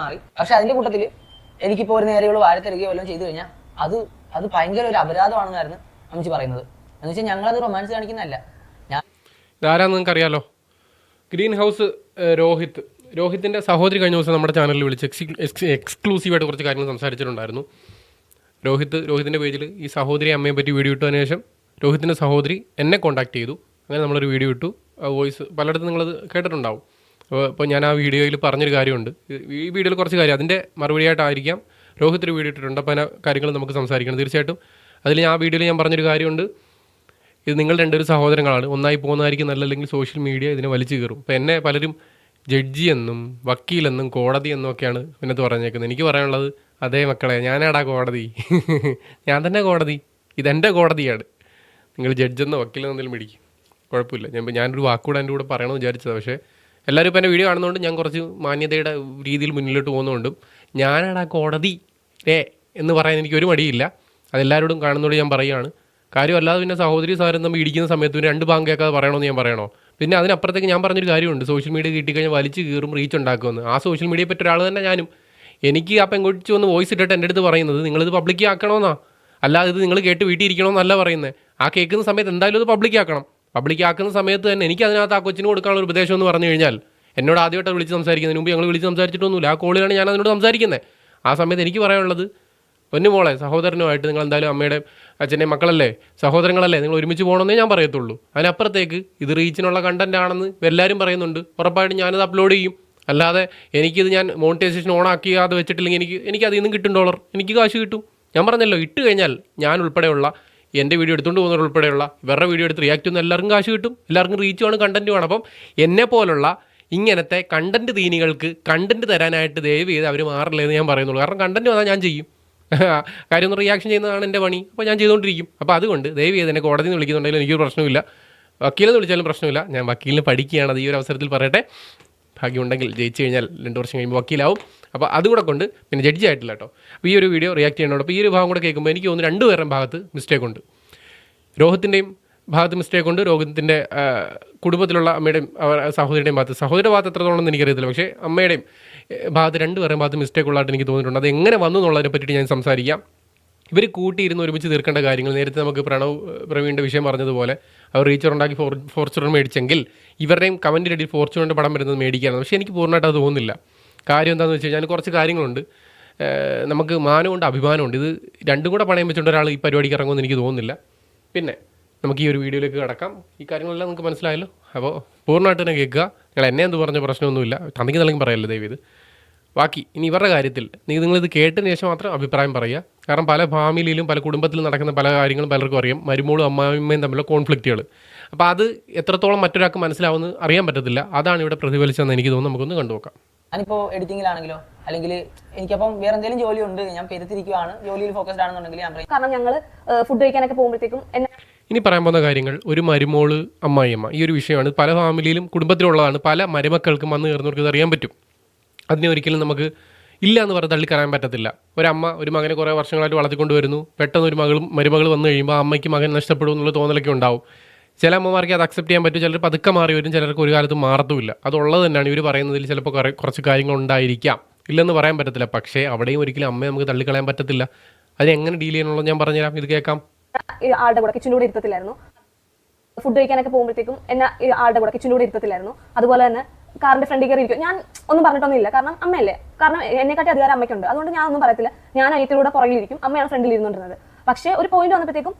മാറി. പക്ഷെ അതിന്റെ കൂട്ടത്തിൽ എനിക്കിപ്പോ ഒരു നേരെയുള്ള വാരത്തിരിക്കുകയോ വല്ലതും ചെയ്തു കഴിഞ്ഞാൽ അത് അത് ഭയങ്കര ഒരു അപരാധമാണെന്നായിരുന്നു അമ്മച്ചി പറയുന്നത്. എന്ന് വെച്ചാൽ ഞങ്ങളത് റൊമാൻസ് കാണിക്കുന്നതല്ല. ഞാൻ ഇതാരാന്ന് നിങ്ങൾക്ക് അറിയാലോ ഗ്രീൻ ഹൗസ് രോഹിത്. രോഹിത്തിന്റെ സഹോദരി കഴിഞ്ഞ ദിവസം നമ്മുടെ ചാനലിൽ വിളിച്ച് എക്സ് എക്സ്ക്ലൂസീവായിട്ട് കുറച്ച് കാര്യങ്ങൾ സംസാരിച്ചിട്ടുണ്ടായിരുന്നു. രോഹിത് രോഹിത്തിന്റെ പേജിൽ ഈ സഹോദരി അമ്മയെ പറ്റി വീഡിയോ ഇട്ടതിന് ശേഷം രോഹിത്തിന്റെ സഹോദരി എന്നെ കോൺടാക്ട് ചെയ്തു. അങ്ങനെ നമ്മളൊരു വീഡിയോ ഇട്ടു. വോയിസ് പലയിടത്തും നിങ്ങളത് കേട്ടിട്ടുണ്ടാവും. അപ്പോൾ ഇപ്പോൾ ഞാൻ ആ വീഡിയോയിൽ പറഞ്ഞൊരു കാര്യമുണ്ട്. ഈ- വീഡിയോയിൽ കുറച്ച് കാര്യം അതിന്റെ മറുപടിയായിട്ടായിരിക്കാം രോഹിത് ഒരു വീഡിയോ ഇട്ടിട്ടുണ്ട്. അപ്പോൾ അതിനെ കാര്യങ്ങൾ നമുക്ക് സംസാരിക്കണം. തീർച്ചയായിട്ടും അതിൽ ഞാൻ ആ വീഡിയോയിൽ ഞാൻ പറഞ്ഞൊരു കാര്യമുണ്ട്. ഇത് നിങ്ങൾ രണ്ടൊരു സഹോദരങ്ങളാണ്. ഒന്നായി പോകുന്നതായിരിക്കും നല്ലല്ലെങ്കിൽ സോഷ്യൽ മീഡിയ ഇതിനെ വലിച്ചു കയറും. അപ്പോൾ എന്നെ പലരും ജഡ്ജി എന്നും വക്കീലെന്നും കോടതി എന്നും ഒക്കെയാണ് പിന്നത്ത് പറഞ്ഞേക്കുന്നത്. എനിക്ക് പറയാനുള്ളത് അതേ മക്കളെ ഞാനാടാ കോടതി. ഞാൻ തന്നെ കോടതി. ഇതെന്റെ കോടതിയാണ്. നിങ്ങൾ ജഡ്ജെന്നോ വക്കീലെന്നോ എന്തെങ്കിലും പിടിക്കും കുഴപ്പമില്ല. ഞാൻ ഞാനൊരു വാക്കുകൂടെ എന്റെ കൂടെ പറയണമെന്ന് വിചാരിച്ചത്. പക്ഷേ എല്ലാവരും ഇപ്പം എന്റെ വീഡിയോ കാണുന്നതുകൊണ്ട് ഞാൻ കുറച്ച് മാന്യതയുടെ രീതിയിൽ മുന്നിലോട്ട് പോകുന്നതുകൊണ്ടും ഞാനാണ് ആ കോടതി ഏ എന്ന് പറയാൻ എനിക്ക് ഒരു മടിയില്ല. അതെല്ലാവരോടും കാണുന്നതോട് ഞാൻ പറയുകയാണ് കാര്യമല്ലാതെ പിന്നെ സഹോദരി സാരും തമ്മിൽ ഇടിക്കുന്ന സമയത്ത് പിന്നെ രണ്ട് ഭാഗം കേൾക്കാതെ പറയണമെന്ന് ഞാൻ പറയണോ? പിന്നെ അതിനപ്പുറത്തേക്ക് ഞാൻ പറഞ്ഞൊരു കാര്യമുണ്ട്. സോഷ്യൽ മീഡിയ കിട്ടിക്കഴിഞ്ഞാൽ വലിച്ചു കീറും റീച്ച് ഉണ്ടാക്കുമെന്ന്. ആ സോഷ്യൽ മീഡിയയെ പറ്റി ഒരാൾ തന്നെ ഞാനും. എനിക്ക് ആ പെൺകുട്ടി വന്ന് വോയിസ് ഇട്ടിട്ട് എന്റെ അടുത്ത് പറയുന്നത് നിങ്ങളിത് പബ്ലിക് അല്ലാതെ ഇത് നിങ്ങൾ കേട്ട് വീട്ടിൽ ഇരിക്കണമെന്നല്ല പറയുന്നത്. ആ കേൾക്കുന്ന സമയത്ത് എന്തായാലും ഇത് പബ്ലിക് ആക്കണം. പബ്ലിക് ആക്കുന്ന സമയത്ത് തന്നെ എനിക്ക് അതിനകത്ത് ആ കൊച്ചിന് കൊടുക്കാനുള്ള ഉപദേശം എന്ന് പറഞ്ഞു കഴിഞ്ഞാൽ എന്നോട് ആദ്യമായിട്ട് വിളിച്ച് സംസാരിക്കുന്നതിന് മുമ്പ് ഞങ്ങൾ വിളിച്ച് സംസാരിച്ചിട്ടൊന്നുമില്ല. ആ കോളിലാണ് ഞാൻ അതിനോട് സംസാരിക്കുന്നത്. ആ സമയത്ത് എനിക്ക് പറയാനുള്ളത് മോളെ സഹോദരനുമായിട്ട് നിങ്ങൾ എന്തായാലും അമ്മയുടെ അച്ഛന്റെ മക്കളല്ലേ? സഹോദരങ്ങളല്ലേ? നിങ്ങൾ ഒരുമിച്ച് പോകണമെന്നേ ഞാൻ പറയത്തുള്ളൂ. അതിനപ്പുറത്തേക്ക് ഇത് റീച്ചിനുള്ള കണ്ടന്റ് ആണെന്ന് എല്ലാവരും പറയുന്നുണ്ട്. ഉറപ്പായിട്ടും ഞാനത് അപ്ലോഡ് ചെയ്യും. അല്ലാതെ എനിക്കിത് ഞാൻ മോണിറ്റൈസേഷൻ ഓൺ ആക്കിയാതെ വെച്ചിട്ടില്ലെങ്കിൽ എനിക്ക് എനിക്ക് അതിൽ നിന്നും കിട്ടും ഡോളർ എനിക്ക് കാശ് കിട്ടും. ഞാൻ പറഞ്ഞല്ലോ ഇട്ട് കഴിഞ്ഞാൽ ഞാൻ ഉൾപ്പെടെയുള്ള എന്റെ വീഡിയോ എടുത്തുകൊണ്ട് പോകുന്നവർ ഉൾപ്പെടെയുള്ള വേറെ വീഡിയോ എടുത്ത് റിയാക്ട് ചെയ്യുന്ന എല്ലാവർക്കും കാശ് കിട്ടും എല്ലാവർക്കും റീച്ചുമാണ് വേണം അപ്പം എന്നെ പോലുള്ള ഇങ്ങനത്തെ കണ്ടന്റ് തീനികൾക്ക് കണ്ടന്റ് തരാനായിട്ട് ദയവ് ചെയ്ത് അവർ മാറില്ല എന്ന് ഞാൻ പറയുന്നുള്ളൂ. കാരണം കണ്ടന്റ് വന്നാൽ ഞാൻ ചെയ്യും. കാര്യം ഒന്ന് റിയാക്ഷൻ ചെയ്യുന്നതാണ് എന്റെ പണി. അപ്പോൾ ഞാൻ ചെയ്തുകൊണ്ടിരിക്കും. അപ്പോൾ അതുകൊണ്ട് ദയവ് ചെയ്ത് എന്നെ കോടതിയിൽ നിന്ന് വിളിക്കുന്നുണ്ടെങ്കിൽ എനിക്കൊരു പ്രശ്നമില്ല. വക്കീലെന്ന് വിളിച്ചാലും പ്രശ്നമില്ല. ഞാൻ വക്കീലിന് പഠിക്കുകയാണ് അത് ഈ ഒരു അവസരത്തിൽ പറയട്ടെ. ഭാഗ്യമുണ്ടെങ്കിൽ ജയിച്ചു കഴിഞ്ഞാൽ രണ്ട് വർഷം കഴിയുമ്പോൾ വക്കീലാവും. അപ്പോൾ അതുകൂടെ കൊണ്ട് പിന്നെ ജഡ്ജി ആയിട്ടില്ല കേട്ടോ. അപ്പോൾ ഈ ഒരു വീഡിയോ റിയാക്ട് ചെയ്യണോട് അപ്പോൾ ഈ ഒരു ഭാഗം കൂടെ കേൾക്കുമ്പോൾ എനിക്ക് തോന്നുന്നു രണ്ടുപേരുടെയും ഭാഗത്ത് മിസ്റ്റേക്ക് ഉണ്ട്. രോഹത്തിന്റെയും ഭാഗത്ത് മിസ്റ്റേക്ക് ഉണ്ട്. രോഹത്തിന്റെ കുടുംബത്തിലുള്ള അമ്മയുടെയും സഹോദരിയുടെയും ഭാഗത്ത്. സഹോദരിയുടെ ഭാഗത്ത് എത്രത്തോളം എനിക്കറിയത്തില്ല. പക്ഷേ അമ്മയുടെയും ഭാഗത്ത് ഭാഗത്ത് രണ്ടുപേരുടെയും ഭാഗത്ത് മിസ്റ്റേക്ക് ഉള്ളതായിട്ട് എനിക്ക് തോന്നിയിട്ടുണ്ട്. അത് എങ്ങനെ വന്നു എന്നുള്ളതിനെ പറ്റിയിട്ട് ഞാൻ സംസാരിക്കാം. ഇവർ കൂട്ടിയിരുന്ന് ഒരുമിച്ച് തീർക്കേണ്ട കാര്യങ്ങൾ. നേരത്തെ നമുക്ക് പ്രണവ് പ്രവീണിന്റെ വിഷയം പറഞ്ഞതുപോലെ അവർ റീച്ചർ ഉണ്ടാക്കി ഫോർ ഫോർച്യൂണർ മേടിച്ചെങ്കിൽ ഇവരുടെയും കമന്റിന്റെ ഇടയിൽ ഫോർച്യൂണറിന്റെ പടം വരുന്നത് മേടിക്കാനാണ് പക്ഷേ എനിക്ക് പൂർണമായിട്ട് അത് തോന്നുന്നില്ല. കാര്യം എന്താണെന്ന് വെച്ച് കഴിഞ്ഞാൽ കുറച്ച് കാര്യങ്ങളുണ്ട്. നമുക്ക് മാനമുണ്ട് അഭിമാനമുണ്ട്. ഇത് രണ്ടും കൂടെ പണയം വെച്ചുകൊണ്ട് ഒരാൾ ഈ പരിപാടിക്ക് ഇറങ്ങുമെന്ന് എനിക്ക് തോന്നുന്നില്ല. പിന്നെ നമുക്ക് ഈ ഒരു വീഡിയോയിലേക്ക് കിടക്കാം. ഈ കാര്യങ്ങളെല്ലാം നിങ്ങൾക്ക് മനസ്സിലായല്ലോ? അപ്പോൾ പൂർണമായിട്ട് തന്നെ കേൾക്കുക. നിങ്ങൾ എന്നെ എന്ത് പറഞ്ഞ പ്രശ്നമൊന്നുമില്ല. തന്നിക്ക് നൽകി പറയല്ലോ ദയവ് ഇത്? ബാക്കി ഇനി ഇവരുടെ കാര്യത്തിൽ നീ നിങ്ങളിത് കേട്ടതിന് ശേഷം മാത്രം അഭിപ്രായം പറയുക. കാരണം പല ഫാമിലിയിലും പല കുടുംബത്തിലും നടക്കുന്ന പല കാര്യങ്ങളും പലർക്കും അറിയാം. മരുമോളും അമ്മായിമ്മയും തമ്മിലുള്ള കോൺഫ്ലിക്റ്റുകൾ അപ്പോൾ അത് എത്രത്തോളം മറ്റൊരാൾക്ക് മനസ്സിലാവുമെന്ന് അറിയാൻ പറ്റത്തില്ല. അതാണ് ഇവിടെ പ്രതിഫലിച്ചതെന്ന് എനിക്ക് തോന്നുന്നു. നമുക്കൊന്ന് കണ്ടുനോക്കാം. ഞാനിപ്പോൾ എഡിറ്റിങ്ങിലാണെങ്കിലോ അല്ലെങ്കിൽ എനിക്കപ്പം വേറെ എന്തെങ്കിലും ജോലി ഉണ്ട് ഞാൻ പെരുത്തിരിക്കുവാണ് ജോലിയിൽ ഫോക്കസ്ഡ് ആണെന്നുണ്ടെങ്കിൽ ഞാൻ പറയും. കാരണം ഞങ്ങൾ ഫുഡ് കഴിക്കാനൊക്കെ പോകുമ്പോഴത്തേക്കും ഇനി പറയാൻ പോകുന്ന കാര്യങ്ങൾ ഒരു മരുമോൾ അമ്മായിയമ്മ ഈ ഒരു വിഷയമാണ്. പല ഫാമിലിയിലും കുടുംബത്തിലുള്ളതാണ് പല മരുമക്കൾക്കും വന്ന് കയറുന്നവർക്ക് ഇത് അറിയാൻ പറ്റും. അതിനെ ഒരിക്കലും നമുക്ക് ഇല്ല എന്ന് പറഞ്ഞ് തള്ളിക്കറാൻ പറ്റത്തില്ല. ഒരമ്മ ഒരു മകനെ കുറേ വർഷങ്ങളായിട്ട് വളർത്തിക്കൊണ്ട് വരുന്നു പെട്ടെന്ന് ഒരു മകളും മരുമകൾ വന്നു കഴിയുമ്പോൾ അമ്മയ്ക്ക് മകൻ നഷ്ടപ്പെടും എന്നുള്ള തോന്നലൊക്കെ ഉണ്ടാവും. ചില അമ്മമാർക്ക് അത് അക്സെപ്റ്റ് ചെയ്യാൻ പറ്റും. ചിലർ പതുക്കെ മാറി വരും. ചിലർക്ക് ഒരു കാലത്ത് മാറത്തുമില്ല. അതുള്ളത് തന്നെയാണ് ഇവർ പറയുന്നതിൽ ചിലപ്പോൾ കുറേ കുറച്ച് കാര്യങ്ങൾ ഉണ്ടായിരിക്കാം. ഇല്ലെന്ന് പറയാൻ പറ്റത്തില്ല. പക്ഷേ അവിടെയും ഒരിക്കലും അമ്മയെ നമുക്ക് തള്ളിക്കളയാൻ പറ്റത്തില്ല. അത് എങ്ങനെ ഡീൽ ചെയ്യണമെന്ന് ഞാൻ പറഞ്ഞുതരാം. ഇത് കേൾക്കാം. ആളുടെ കൂടെ കിച്ചന്റെ കൂടെ ഇരുത്തത്തില്ലായിരുന്നു. ഫുഡ് കഴിക്കാനൊക്കെ പോകുമ്പോഴത്തേക്കും എന്നെ ആളുടെ കൂടെ കിച്ചന്റെ കൂടെ ഇരുത്തത്തില്ലായിരുന്നു. അതുപോലെ തന്നെ കാറിന്റെ ഫ്രണ്ടിൽ കയറി ഇരിക്കും. ഞാൻ ഒന്നും പറഞ്ഞിട്ടൊന്നുമില്ല. കാരണം അമ്മയല്ലേ? കാരണം എന്നെക്കാട്ടി അധികാരം അമ്മയ്ക്കുണ്ട്. അതുകൊണ്ട് ഞാൻ ഒന്നും പറയത്തില്ല. ഞാൻ അനിയത്തിലൂടെ പുറകിലിരിക്കും അമ്മയാണ് ഫ്രണ്ടിൽ ഇരുന്നുകൊണ്ടിരുന്നത്. പക്ഷേ ഒരു പോയിന്റ് വന്നപ്പോഴത്തേക്കും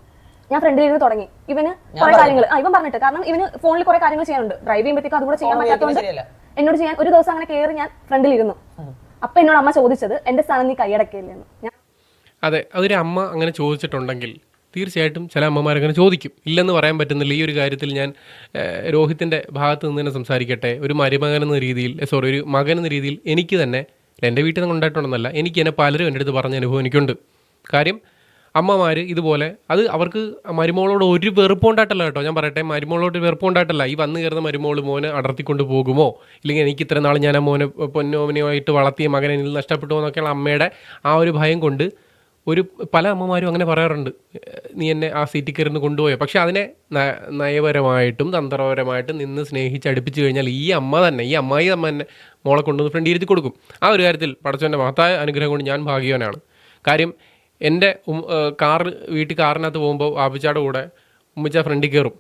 ഞാൻ ഫ്രണ്ടിൽ ഇരുന്ന് തുടങ്ങി. ഇവന് കുറെ കാര്യങ്ങൾ ആ ഇവൻ പറഞ്ഞിട്ട്. കാരണം ഇവന് ഫോണിൽ കുറെ കാര്യങ്ങൾ ചെയ്യാനുണ്ട്. ഡ്രൈവ് ചെയ്യുമ്പോഴത്തേക്കും അതുകൂടെ ചെയ്യാൻ പറ്റാത്തതുകൊണ്ട് എന്നോട് ചെയ്യാൻ ഒരു ദിവസം അങ്ങനെ കയറി ഞാൻ ഫ്രണ്ടിൽ ഇരുന്നു. അപ്പൊ എന്നോട് അമ്മ ചോദിച്ചത് എന്റെ സ്ഥാനം നീ കൈയടക്കില്ലെന്ന് ഞാൻ അതെ അതൊരു അമ്മ അങ്ങനെ ചോദിച്ചിട്ടുണ്ടെങ്കിൽ തീർച്ചയായിട്ടും ചില അമ്മമാരങ്ങനെ ചോദിക്കും. ഇല്ലെന്ന് പറയാൻ പറ്റുന്നില്ല. ഈ ഒരു കാര്യത്തിൽ ഞാൻ രോഹിത്തിന്റെ ഭാഗത്ത് നിന്ന് തന്നെ സംസാരിക്കട്ടെ. ഒരു മരുമകൻ എന്ന രീതിയിൽ സോറി ഒരു മകൻ എന്ന രീതിയിൽ എനിക്ക് തന്നെ എന്റെ വീട്ടിൽ നിന്ന് ഉണ്ടായിട്ടുണ്ടെന്നല്ല എനിക്ക് തന്നെ പലരും എന്റെ അടുത്ത് പറഞ്ഞ അനുഭവം എനിക്കുണ്ട് കാര്യം അമ്മമാർ ഇതുപോലെ അത് അവർക്ക് മരുമോളോട് ഒരു വെറുപ്പുണ്ടായിട്ടല്ല കേട്ടോ. ഞാൻ പറയട്ടെ മരുമോളോട് വെറുപ്പുണ്ടായിട്ടല്ല. ഈ വന്നു കയറുന്ന മരുമോൾ മോനെ അടർത്തിക്കൊണ്ട് പോകുമോ? ഇല്ലെങ്കിൽ എനിക്ക് ഇത്ര നാൾ ഞാൻ ആ മോനെ പൊന്നോമനയുമായിട്ട് വളർത്തിയ മകനെ നഷ്ടപ്പെട്ടു എന്നൊക്കെയുള്ള അമ്മയുടെ ആ ഒരു ഭയം കൊണ്ട് ഒരു പല അമ്മമാരും അങ്ങനെ പറയാറുണ്ട്. നീ എന്നെ ആ സീറ്റിൽ കയറുന്ന കൊണ്ടുപോയോ? പക്ഷെ അതിനെ നയപരമായിട്ടും തന്ത്രപരമായിട്ടും നിന്ന് സ്നേഹിച്ച് അടുപ്പിച്ച് കഴിഞ്ഞാൽ ഈ അമ്മ തന്നെ ഈ അമ്മായി അമ്മ തന്നെ മോളെ കൊണ്ടുവന്ന് ഫ്രണ്ട് ഇരുത്തി കൊടുക്കും. ആ ഒരു കാര്യത്തിൽ പടച്ചവന്റെ മഹത്തായ അനുഗ്രഹം കൊണ്ട് ഞാൻ ഭാഗ്യവാനാണ്. കാര്യം എന്റെ കാർ വീട്ടിൽ കാറിനകത്ത് പോകുമ്പോൾ ആപ്പിച്ചാടെ കൂടെ ഉമ്മിച്ച ഫ്രണ്ടിൽ കയറും.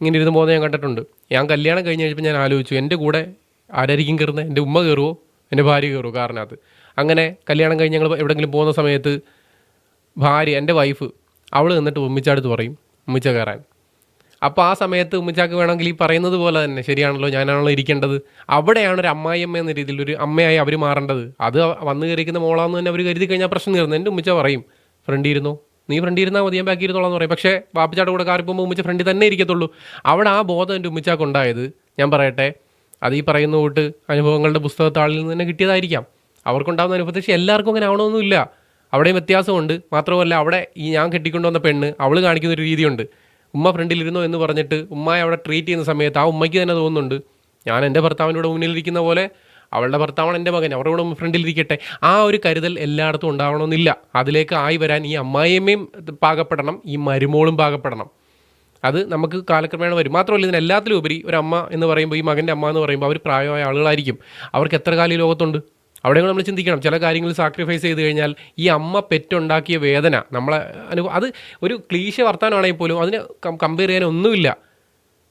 ഇങ്ങനെ ഇരുന്ന് പോകുന്നത് ഞാൻ കണ്ടിട്ടുണ്ട്. ഞാൻ കല്യാണം കഴിഞ്ഞ് കഴിഞ്ഞപ്പോൾ ഞാൻ ആലോചിച്ചു എന്റെ കൂടെ ആരായിരിക്കും കയറുന്നത്? എന്റെ ഉമ്മ കയറുമോ എന്റെ ഭാര്യ കയറുമോ കാറിനകത്ത്? അങ്ങനെ കല്യാണം കഴിഞ്ഞ് ഞങ്ങൾ എവിടെയെങ്കിലും പോകുന്ന സമയത്ത് ഭാര്യ എന്റെ വൈഫ് അവൾ നിന്നിട്ട് ഉമ്മിച്ചടുത്ത് പറയും ഉമ്മിച്ച കയറാൻ. അപ്പോൾ ആ സമയത്ത് ഉമ്മിച്ചാക്ക് വേണമെങ്കിൽ ഈ പറയുന്നത് പോലെ തന്നെ ശരിയാണല്ലോ ഞാനാണല്ലോ ഇരിക്കേണ്ടത്. അവിടെയാണ് ഒരു അമ്മായിയമ്മ എന്ന രീതിയിൽ ഒരു അമ്മയായി അവർ മാറേണ്ടത്. അത് വന്നു കയറിക്കുന്ന മോളാന്ന് തന്നെ അവർ കരുതി കഴിഞ്ഞാൽ പ്രശ്നം തീർന്നു. എന്റെ ഉമ്മിച്ച പറയും ഫ്രണ്ട് ഇരുന്നോ? നീ ഫ്രണ്ട് ഇരുന്നാൽ മതി ഞാൻ ബാക്കി ഇരുന്നോളാം എന്ന് പറയും. പക്ഷേ വാപ്പിച്ചാട്ട് കൂടെ കാറി പോകുമ്പോൾ ഉമ്മിച്ച ഫ്രണ്ടിൽ തന്നെ ഇരിക്കത്തുള്ളൂ. അവിടെ ആ ബോധം എന്റെ ഉമ്മിച്ചാക്ക് ഉണ്ടായത് ഞാൻ പറയട്ടെ അത് ഈ പറയുന്ന കൂട്ട് അനുഭവങ്ങളുടെ പുസ്തകത്താളിൽ നിന്ന് തന്നെ കിട്ടിയതായിരിക്കാം. അവർക്കുണ്ടാകുന്ന അനുഭവത്തിൽ എല്ലാവർക്കും അങ്ങനെ ആവണമെന്നില്ല. അവിടെയും വ്യത്യാസമുണ്ട്. മാത്രമല്ല അവിടെ ഈ ഞാൻ കെട്ടിക്കൊണ്ടുവന്ന പെണ്ണ് അവൾ കാണിക്കുന്ന ഒരു രീതിയുണ്ട്. ഉമ്മ ഫ്രണ്ടിലിരുന്നോ എന്ന് പറഞ്ഞിട്ട് ഉമ്മയെ അവിടെ ട്രീറ്റ് ചെയ്യുന്ന സമയത്ത് ആ ഉമ്മയ്ക്ക് തന്നെ തോന്നുന്നുണ്ട്. ഞാൻ എന്റെ ഭർത്താവിനോട് മുന്നിലിരിക്കുന്ന പോലെ അവളുടെ ഭർത്താവാണ് എന്റെ മകൻ. അവരുടെ കൂടെ ഫ്രണ്ടിലിരിക്കട്ടെ. ആ ഒരു കരുതൽ എല്ലായിടത്തും ഉണ്ടാവണമെന്നില്ല. അതിലേക്ക് ആയി വരാൻ ഈ അമ്മായിയമ്മയും പാകപ്പെടണം ഈ മരുമോളും പാകപ്പെടണം. അത് നമുക്ക് കാലക്രമേണ വരും. മാത്രമല്ല ഇതിന് എല്ലാത്തിലും ഉപരി ഒരു അമ്മ എന്ന് പറയുമ്പോൾ ഈ മകന്റെ അമ്മ എന്ന് പറയുമ്പോൾ അവർ പ്രായമായ ആളുകളായിരിക്കും. അവർക്ക് എത്ര കാലം ലോകത്തുണ്ട്? അവിടെ നമ്മൾ ചിന്തിക്കണം. ചില കാര്യങ്ങൾ സാക്രിഫൈസ് ചെയ്ത് കഴിഞ്ഞാൽ ഈ അമ്മ പെറ്റുണ്ടാക്കിയ വേദന നമ്മളെ അനുഭവം അത് ഒരു ക്ലീശ വർത്താനമാണെങ്കിൽ പോലും അതിന് കമ്പയർ ചെയ്യാൻ ഒന്നുമില്ല.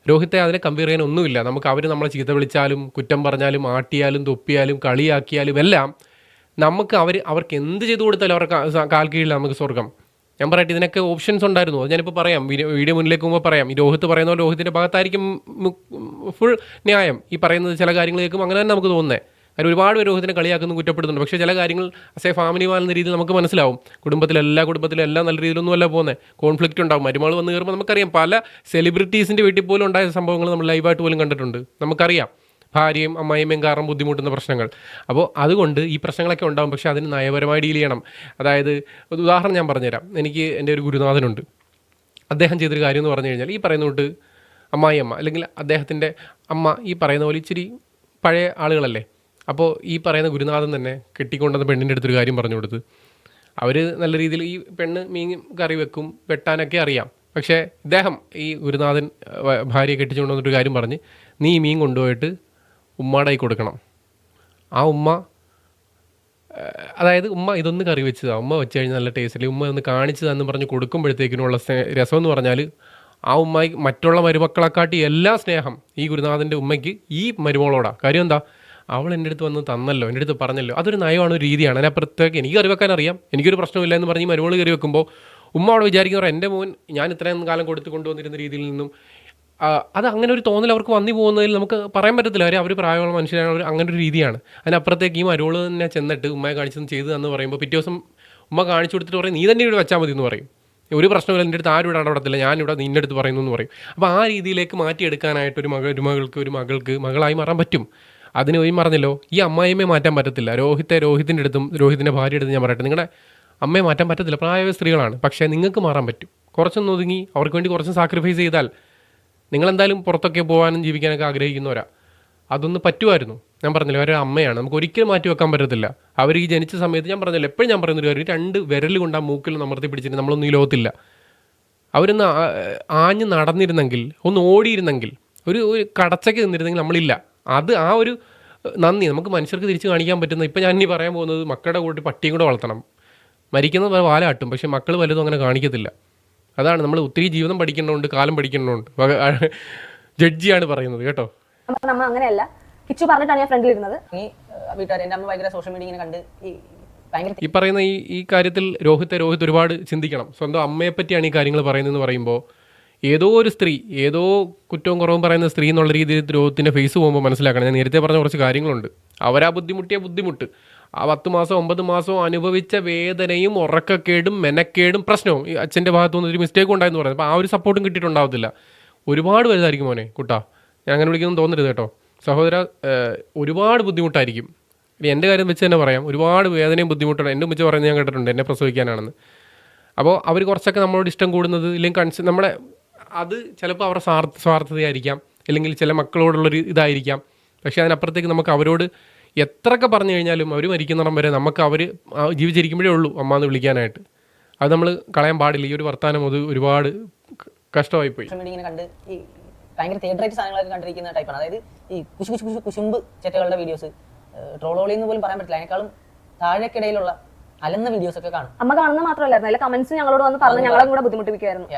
രോഹിത്തെ അതിനെ കമ്പയർ ചെയ്യാൻ ഒന്നുമില്ല. നമുക്ക് അവർ നമ്മളെ ചീത്ത വിളിച്ചാലും കുറ്റം പറഞ്ഞാലും ആട്ടിയാലും തൊപ്പിയാലും കളിയാക്കിയാലും എല്ലാം നമുക്ക് അവർ അവർക്ക് എന്ത് ചെയ്തു കൊടുത്താലും അവർക്ക് കാൽ കീഴിൽ നമുക്ക് സ്വർഗം ഞാൻ പറയട്ടെ ഇതിനൊക്കെ ഓപ്ഷൻസ് ഉണ്ടായിരുന്നു. അത് ഞാനിപ്പോൾ പറയാം. വീഡിയോ മുന്നിലേക്ക് പോകുമ്പോൾ പറയാം. ഈ രോഹിത്ത് പറയുന്ന രോഹിത്തിന്റെ ഭാഗത്തായിരിക്കും ഫുൾ ന്യായം. ഈ പറയുന്നത് ചില കാര്യങ്ങൾ കേൾക്കും അങ്ങനെ തന്നെ നമുക്ക് തോന്നുന്നത് കാര്യം ഒരുപാട് പേര് രോഹിത്തിനെ കളിയാക്കുന്നു കുറ്റപ്പെടുന്നുണ്ട് പക്ഷേ ചില കാര്യങ്ങൾ അസേ ഫാമിലി മാൻ എന്ന രീതിയിൽ നമുക്ക് മനസ്സിലാവും. കുടുംബത്തിലെല്ലാ എല്ലാ കുടുംബത്തിലും എല്ലാം നല്ല രീതിയിലൊന്നുമല്ല പോകുന്നത് കോൺഫ്ലിക്റ്റ് ഉണ്ടാവും. മരുമകൾ വന്ന് കയറുമ്പോൾ നമുക്കറിയാം പല സെലിബ്രിറ്റീസിന്റെ വീട്ടിൽ പോലും ഉണ്ടായ സംഭവങ്ങൾ നമ്മൾ ലൈവായിട്ട് പോലും കണ്ടിട്ടുണ്ട്. നമുക്കറിയാം ഭാര്യയും അമ്മായിമ്മയും കാരണം ബുദ്ധിമുട്ടുന്ന പ്രശ്നങ്ങൾ. അപ്പോൾ അതുകൊണ്ട് ഈ പ്രശ്നങ്ങളൊക്കെ ഉണ്ടാകും പക്ഷേ അതിന് നയപരമായി ഡീൽ ചെയ്യണം. അതായത് ഒരു ഉദാഹരണം ഞാൻ പറഞ്ഞുതരാം. എനിക്ക് എന്റെ ഒരു ഗുരുനാഥനുണ്ട്. അദ്ദേഹം ചെയ്തൊരു കാര്യം എന്ന് പറഞ്ഞു കഴിഞ്ഞാൽ ഈ പറയുന്ന തൊട്ട് അമ്മായിയമ്മ അല്ലെങ്കിൽ അദ്ദേഹത്തിന്റെ അമ്മ ഈ പറയുന്ന പോലെ ഇച്ചിരി പഴയ ആളുകളല്ലേ? അപ്പോൾ ഈ പറയുന്ന ഗുരുനാഥൻ തന്നെ കെട്ടിക്കൊണ്ടുവന്ന പെണ്ണിന്റെ അടുത്തൊരു കാര്യം പറഞ്ഞു കൊടുത്ത്. അവർ നല്ല രീതിയിൽ ഈ പെണ്ണ് മീൻ കറി വെക്കും വെട്ടാനൊക്കെ അറിയാം. പക്ഷേ ഇദ്ദേഹം ഈ ഗുരുനാഥൻ ഭാര്യ ഭാര്യയെ കെട്ടിച്ചുകൊണ്ട് കാര്യം പറഞ്ഞ് നീ ഈ മീൻ കൊണ്ടുപോയിട്ട് ഉമ്മാടായി കൊടുക്കണം. ആ ഉമ്മ അതായത് ഉമ്മ ഇതൊന്ന് കറി വെച്ചതാണ് ഉമ്മ വെച്ച് കഴിഞ്ഞാൽ നല്ല ടേസ്റ്റിൽ ഉമ്മ ഒന്ന് കാണിച്ചതാന്ന് പറഞ്ഞ് കൊടുക്കുമ്പോഴത്തേക്കിനുള്ള രസം എന്ന് പറഞ്ഞാൽ ആ ഉമ്മായി മറ്റുള്ള മരുമക്കളെക്കാട്ടി എല്ലാ സ്നേഹം ഈ ഗുരുനാഥന്റെ ഉമ്മയ്ക്ക് ഈ മരുമകളോടാണ് കാര്യം എന്താ? അവൾ എന്റെ അടുത്ത് വന്ന് തന്നല്ലോ എന്റെ അടുത്ത് പറഞ്ഞല്ലോ. അതൊരു നയമാണ് ഒരു രീതിയാണ്. അതിനെ പ്രത്യേകം എനിക്ക് കറി വെക്കാൻ അറിയാം. എനിക്കൊരു പ്രശ്നമില്ല എന്ന് പറഞ്ഞ് ഈ മരുമകൾ കറി വെക്കുമ്പോൾ ഉമ്മ അവിടെ വിചാരിക്കുന്നവർ എന്റെ മോൻ ഞാൻ ഇത്രയും കാലം കൊടുത്തു കൊണ്ടുവന്നിരുന്ന രീതിയിൽ നിന്നും അത് അങ്ങനെ ഒരു തോന്നൽ അവർക്ക് വന്നു പോകുന്നതിൽ നമുക്ക് പറയാൻ പറ്റത്തില്ല. അവർ അവർ പ്രായമുള്ള മനുഷ്യരാണ് അവർ അങ്ങനെ ഒരു രീതിയാണ്. അതിനപ്പുറത്തേക്ക് ഈ മരുവൾ തന്നെ ചെന്നിട്ട് ഉമ്മയെ കാണിച്ചത് ചെയ്തു എന്ന് പറയുമ്പോൾ പിറ്റേ ദിവസം ഉമ്മ കാണിച്ചു കൊടുത്തിട്ട് പറയും നീ തന്നെ ഇവിടെ വെച്ചാൽ മതി എന്ന് പറയും. ഒരു പ്രശ്നമില്ല എന്റെ അടുത്ത് ആരും ഇവിടെ ഇടപെടത്തില്ല. ഞാനിവിടെ നിന്റെ അടുത്ത് പറയുന്നു എന്ന് പറയും. അപ്പോൾ ആ രീതിയിലേക്ക് മാറ്റിയെടുക്കാനായിട്ട് ഒരു മകൾ ഒരു മകൾക്ക് ഒരു മകൾക്ക് മകളായി മാറാൻ പറ്റും. അതിന് ഈ പറഞ്ഞല്ലോ ഈ അമ്മായിമ്മയെ മാറ്റാൻ പറ്റത്തില്ല. രോഹിത്തെ രോഹിത്തിന്റെ അടുത്തും രോഹിത്തിന്റെ ഭാര്യയുടെ അടുത്തും ഞാൻ പറയട്ടെ. നിങ്ങളുടെ അമ്മയെ മാറ്റാൻ പറ്റത്തില്ല. പ്രായമായ സ്ത്രീകളാണ്. പക്ഷേ നിങ്ങൾക്ക് മാറാൻ പറ്റും. കുറച്ചൊന്ന് ഒതുങ്ങി അവർക്ക് വേണ്ടി കുറച്ച് സാക്രിഫൈസ് ചെയ്താൽ നിങ്ങളെന്തായാലും പുറത്തൊക്കെ പോകാനും ജീവിക്കാനൊക്കെ ആഗ്രഹിക്കുന്നവരാ. അതൊന്ന് പറ്റുമായിരുന്നു. ഞാൻ പറഞ്ഞില്ല അവരുടെ അമ്മയാണ്. നമുക്ക് ഒരിക്കലും മാറ്റി വെക്കാൻ പറ്റത്തില്ല. അവർ ഈ ജനിച്ച സമയത്ത് ഞാൻ പറഞ്ഞില്ല എപ്പോഴും ഞാൻ പറയുന്നൊരു കാര്യം രണ്ട് വിരൽ കൊണ്ട് ആ മൂക്കിൽ അമർത്തി പിടിച്ചിട്ട് നമ്മളൊന്നും ഈ ലോകത്തില്ല. അവരൊന്ന് ആഞ്ഞ് നടന്നിരുന്നെങ്കിൽ ഒന്ന് ഓടിയിരുന്നെങ്കിൽ ഒരു ഒരു കടച്ചയ്ക്ക് നിന്നിരുന്നെങ്കിൽ നമ്മളില്ല. അത് ആ ഒരു നന്ദി. നമുക്ക് മനുഷ്യർക്ക് തിരിച്ച് കാണിക്കാൻ പറ്റുന്ന ഇപ്പം ഞാൻ ഇനി പറയാൻ പോകുന്നത് മക്കളുടെ കൂട്ടി പട്ടിയും കൂടെ വളർത്തണം. മരിക്കുന്നത് വാലാട്ടും പക്ഷേ മക്കൾ വലുതും അങ്ങനെ കാണിക്കത്തില്ല. അതാണ് നമ്മൾ ഒത്തിരി ജീവിതം പഠിക്കണമുണ്ട് കാലം പഠിക്കണമുണ്ട് ജഡ്ജിയാണ് പറയുന്നത് കേട്ടോ? നമ്മൾ നമ്മ അങ്ങനെയല്ല. കിച്ചു പറഞ്ഞിട്ടാണ് ഞാൻ ഫ്രണ്ടിൽ ഇരുന്നത് ഈ വീട്ടുകാർ എന്റെ അമ്മ ഭയങ്കര സോഷ്യൽ മീഡിയ ഇങ്ങനെ കണ്ട് ഈ ഭയങ്കര ഈ പറയുന്ന ഈ ഈ കാര്യത്തിൽ രോഹിത്തെ രോഹിത് ഒരുപാട് ചിന്തിക്കണം. സ്വന്തം അമ്മയെ പറ്റിയാണ് ഈ കാര്യങ്ങൾ പറയുന്നതെന്ന് പറയുമ്പോൾ ഏതോ ഒരു സ്ത്രീ ഏതോ കുറ്റവും കുറവും പറയുന്ന സ്ത്രീ എന്നുള്ള രീതിയിൽ ദ്രോഹത്തിന്റെ ഫേസ് പോകുമ്പോൾ മനസ്സിലാക്കണം. ഞാൻ നേരത്തെ പറഞ്ഞ കുറച്ച് കാര്യങ്ങളുണ്ട്. അവരാ ബുദ്ധിമുട്ടിയ ബുദ്ധിമുട്ട്. ആ പത്ത് മാസം ഒമ്പത് മാസം അനുഭവിച്ച വേദനയും ഉറക്കക്കേടും മെനക്കേടും പ്രശ്നവും. ഈ അച്ഛന്റെ ഭാഗത്തു നിന്ന് ഒരു മിസ്റ്റേക്കും ഉണ്ടായെന്ന് പറയുന്നത് അപ്പോൾ ആ ഒരു സപ്പോർട്ടും കിട്ടിയിട്ടുണ്ടാവത്തില്ല. ഒരുപാട് വലുതായിരിക്കും മോനെ കുട്ടാ. ഞാൻ അങ്ങനെ വിളിക്കുന്നു തോന്നരുത് കേട്ടോ. സഹോദര ഒരുപാട് ബുദ്ധിമുട്ടായിരിക്കും. എന്റെ കാര്യം വെച്ച് തന്നെ പറയാം. ഒരുപാട് വേദനയും ബുദ്ധിമുട്ടാണ് എന്റെ ഉമ്മച്ച് പറയുന്നത് ഞാൻ കേട്ടിട്ടുണ്ട് എന്നെ പ്രസവിക്കാനാണെന്ന്. അപ്പോൾ അവർ കുറച്ചൊക്കെ നമ്മളോട് ഇഷ്ടം കൂടുന്നത് ഇല്ലെങ്കിൽ കൺസ് നമ്മുടെ അത് ചിലപ്പോൾ അവരുടെ സ്വാർത്ഥ സ്വാർത്ഥതയായിരിക്കാം. അല്ലെങ്കിൽ ചില മക്കളോടുള്ളൊരു ഇതായിരിക്കാം. പക്ഷേ അതിനപ്പുറത്തേക്ക് നമുക്ക് അവരോട് എത്രയൊക്കെ പറഞ്ഞു കഴിഞ്ഞാലും അവർ മരിക്കുന്നിടം വരെ നമുക്ക് അവർ ജീവിച്ചിരിക്കുമ്പോഴേ ഉള്ളൂ അമ്മ എന്ന് വിളിക്കാനായിട്ട്. അത് നമ്മൾ കളയാൻ പാടില്ല. ഈ ഒരു വർത്തമാനം അത് ഒരുപാട് കഷ്ടമായി പോയി. ഭയങ്കര തിയേറ്ററായിട്ട് സാധനങ്ങളൊക്കെ കണ്ടിരിക്കുന്ന ടൈപ്പാണ് അതായത് ഈ കുശു കുശു കുശു കുശുമ്പ് ചെറ്റകളുടെ വീഡിയോസ് ട്രോളോളി എന്ന് പോലും പറയാൻ പറ്റില്ല അതിനേക്കാളും താഴേക്കിടയിലുള്ള അലന്ന വീഡിയോസ് ഒക്കെ കാണും. അമ്മ കാണുന്ന മാത്രമല്ല. അതിലെ കമന്റ്സ് ഞങ്ങളോട് വന്ന് പറഞ്ഞ് ഞങ്ങളെ കൂടെ ബുദ്ധിമുട്ടിപ്പിക്കുമായിരുന്നു